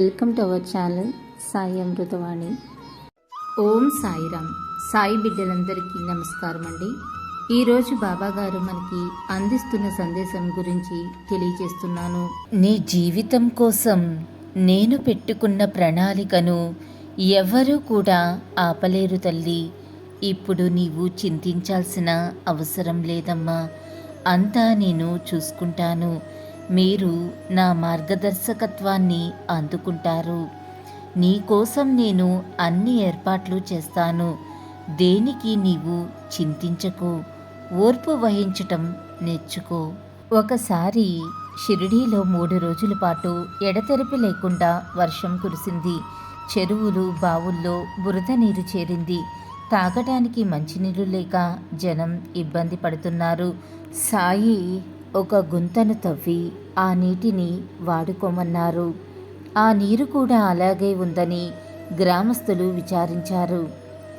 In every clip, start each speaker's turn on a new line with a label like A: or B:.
A: Welcome to our channel Sai Amritavani ఓం సాయిరామ్. సాయి బిడ్డలందరికీ నమస్కారం అండి. ఈరోజు బాబాగారు మనకి అందిస్తున్న సందేశం గురించి తెలియజేస్తున్నాను.
B: నీ జీవితం కోసం నేను పెట్టుకున్న ప్రణాళికను ఎవరూ కూడా ఆపలేరు తల్లి. ఇప్పుడు నీవు చింతించాల్సిన అవసరం లేదమ్మా. అంతా నేను చూసుకుంటాను. మీరు నా మార్గదర్శకత్వాన్ని అందుకుంటారు. నీకోసం నేను అన్ని ఏర్పాట్లు చేస్తాను. దేనికి నీవు చింతించకు. ఓర్పు వహించటం నేర్చుకో. ఒకసారి షిరిడీలో మూడు రోజుల పాటు ఎడతెరిపి లేకుండా వర్షం కురిసింది. చెరువులు బావుల్లో బురద నీరు చేరింది. తాగడానికి మంచినీళ్ళు లేక జనం ఇబ్బంది పడుతున్నారు. సాయి ఒక గుంతను తవ్వి ఆ నీటిని వాడుకోమన్నారు. ఆ నీరు కూడా అలాగే ఉందని గ్రామస్తులు విచారించారు.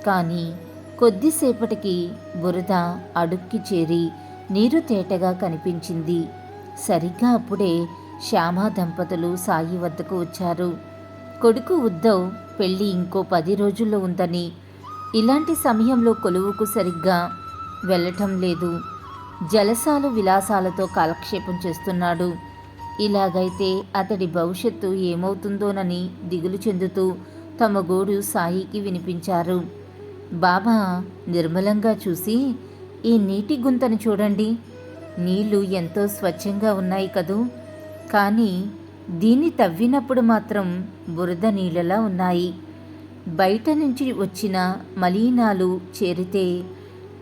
B: కానీ కొద్దిసేపటికి బురద అడుక్కి చేరి నీరు తేటగా కనిపించింది. సరిగ్గా అప్పుడే శ్యామ దంపతులు సాయి వద్దకు వచ్చారు. కొడుకు ఉద్దవ్ పెళ్ళి ఇంకో పది రోజుల్లో ఉందని ఇలాంటి సమయంలో కొలువుకు సరిగ్గా వెళ్ళటం లేదు. జలసాలు విలాసాలతో కాలక్షేపం చేస్తున్నాడు. ఇలాగైతే అతడి భవిష్యత్తు ఏమవుతుందోనని దిగులు చెందుతూ తమ గోడు సాయికి వినిపించారు. బాబా నిర్మలంగా చూసి ఈ నీటి గుంతను చూడండి. నీళ్ళు ఎంతో స్వచ్ఛంగా ఉన్నాయి కదూ. కానీ దీన్ని తవ్వినప్పుడు మాత్రం బురద నీళ్ళలా ఉన్నాయి. బయట నుంచి వచ్చిన మలీనాలు చేరితే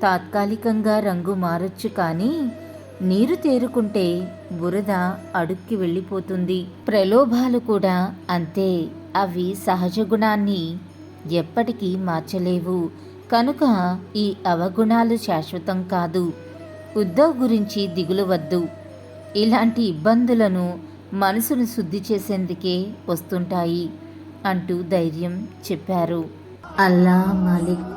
B: తాత్కాలికంగా రంగు మారొచ్చు కానీ నీరు తేరుకుంటే బురద అడుక్కి వెళ్ళిపోతుంది. ప్రలోభాలు కూడా అంతే. అవి సహజ గుణాన్ని ఎప్పటికీ మార్చలేవు. కనుక ఈ అవగుణాలు శాశ్వతం కాదు. ఉద్దవ్ గురించి దిగులు వద్దు. ఇలాంటి ఇబ్బందులను మనసును శుద్ధి చేసేందుకే వస్తుంటాయి అంటూ ధైర్యం చెప్పారు.
A: అల్లా మాలిక్.